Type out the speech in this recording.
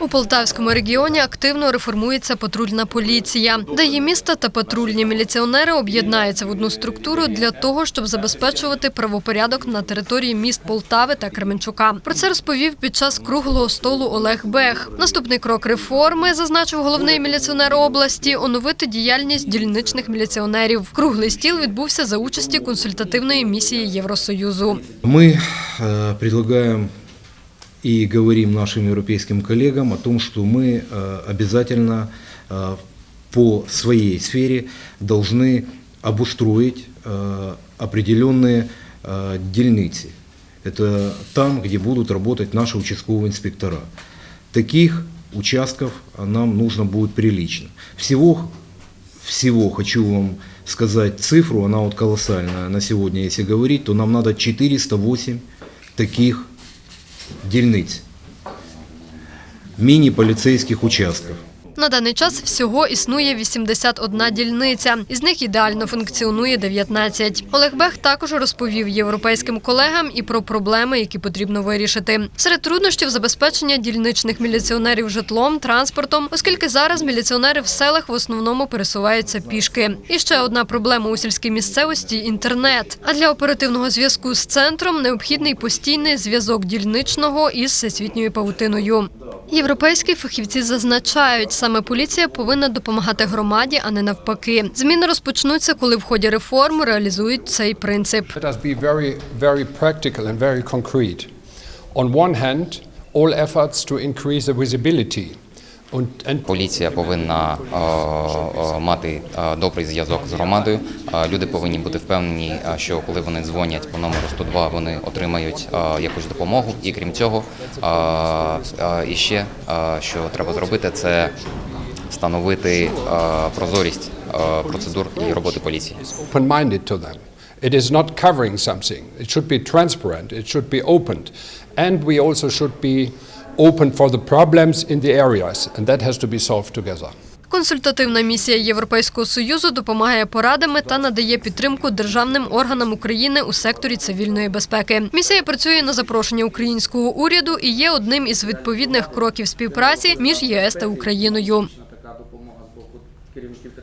У Полтавському регіоні активно реформується патрульна поліція. Даї міста та патрульні міліціонери об'єднаються в одну структуру для того, щоб забезпечувати правопорядок на території міст Полтави та Кременчука. Про це розповів під час круглого столу Олег Бех. Наступний крок реформи, зазначив головний міліціонер області, оновити діяльність дільничних міліціонерів. Круглий стіл відбувся за участі консультативної місії Євросоюзу. Мы э, предлагаем и говорим нашим европейским коллегам о том, что мы э, обязательно э, по своей сфере должны обустроить э, определенные дельницы. Это там, где будут работать наши участковые инспектора. Таких участков нам нужно будет прилично. Всего всего хочу вам сказать цифру, она вот колоссальная на сегодня, если говорить, то нам надо 408 таких дельниц, мини-полицейских участков. На даний час всього існує 81 дільниця. Із них ідеально функціонує 19. Олег Бех також розповів європейським колегам і про проблеми, які потрібно вирішити. Серед труднощів забезпечення дільничних міліціонерів житлом, транспортом, оскільки зараз міліціонери в селах в основному пересуваються пішки. І ще одна проблема у сільській місцевості інтернет. А для оперативного зв'язку з центром необхідний постійний зв'язок дільничного із всесвітньою павутиною. Європейські фахівці зазначають, саме поліція повинна допомагати громаді, а не навпаки. Зміни розпочнуться, коли в ході реформ реалізують цей принцип. On one hand, all efforts to increase the visibility Поліція повинна мати добрий зв'язок з громадою. Люди повинні бути впевнені, що коли вони дзвонять по номеру 102, вони отримають якусь допомогу. І крім цього, і ще що треба зробити, це встановити прозорість процедур і роботи поліції. It is not covering something. It should be transparent. It should be opened. And we also should be open for the problems in the areas. And that has to be solved together. Консультативна місія Європейського союзу допомагає порадами та надає підтримку державним органам України у секторі цивільної безпеки. Місія працює на запрошення українського уряду і є одним із відповідних кроків співпраці між ЄС та Україною.